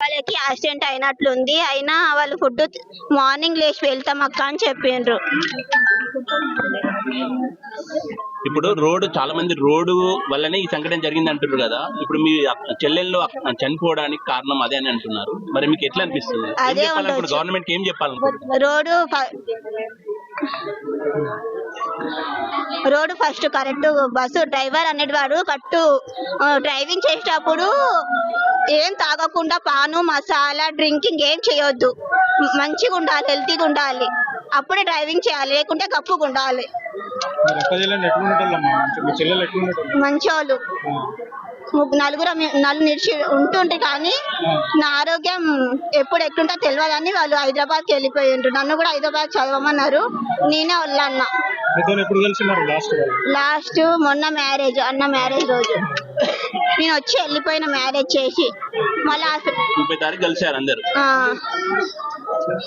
వాళ్ళకి యాక్సిడెంట్ అయినట్లుంది. అయినా వాళ్ళు ఫుడ్ మార్నింగ్ లేచి వెళ్తాం అక్క అని చెప్పిండ్రు. ఇప్పుడు రోడ్డు చాలా మంది రోడ్డు వల్లనే ఈ సంఘటన జరిగింది అంటున్నారు కదా. ఇప్పుడు మీ చెల్లెళ్ళు చనిపోవడానికి కారణం అదే అని అంటున్నారు. మరి మీకు ఎట్లా అనిపిస్తుంది? అదే. గవర్నమెంట్ ఏం చెప్పాలనుకుంటున్నారు? Road road first correct bus driver అనేటివాడు correct driving చేసేటప్పుడు ఏం తాగకుండా పాను మసాలా డ్రింకింగ్ ఏం చేయొద్దు. మంచిగా ఉండాలి హెల్తీగా ఉండాలి అప్పుడే డ్రైవింగ్ చేయాలి లేకుంటే కప్పుగా ఉండాలి. ముగ్గు- నలుగురు నలుగురు నిలిచి ఉంటుంటే కానీ నా ఆరోగ్యం ఎప్పుడు ఎట్లుంటో తెలియదని వాళ్ళు హైదరాబాద్కి వెళ్ళిపోయిండ్రు నన్ను కూడా హైదరాబాద్ చదవమన్నారు. నేనే వెళ్ళాన్న లాస్ట్ వాళ్ళు? లాస్ట్ మొన్న మ్యారేజ్ అన్న మ్యారేజ్ రోజు. నేను వచ్చి వెళ్ళిపోయిన మ్యారేజ్ చేసి మళ్ళీ ముప్పై తారీఖు కలిశారు అందరు. ఆ.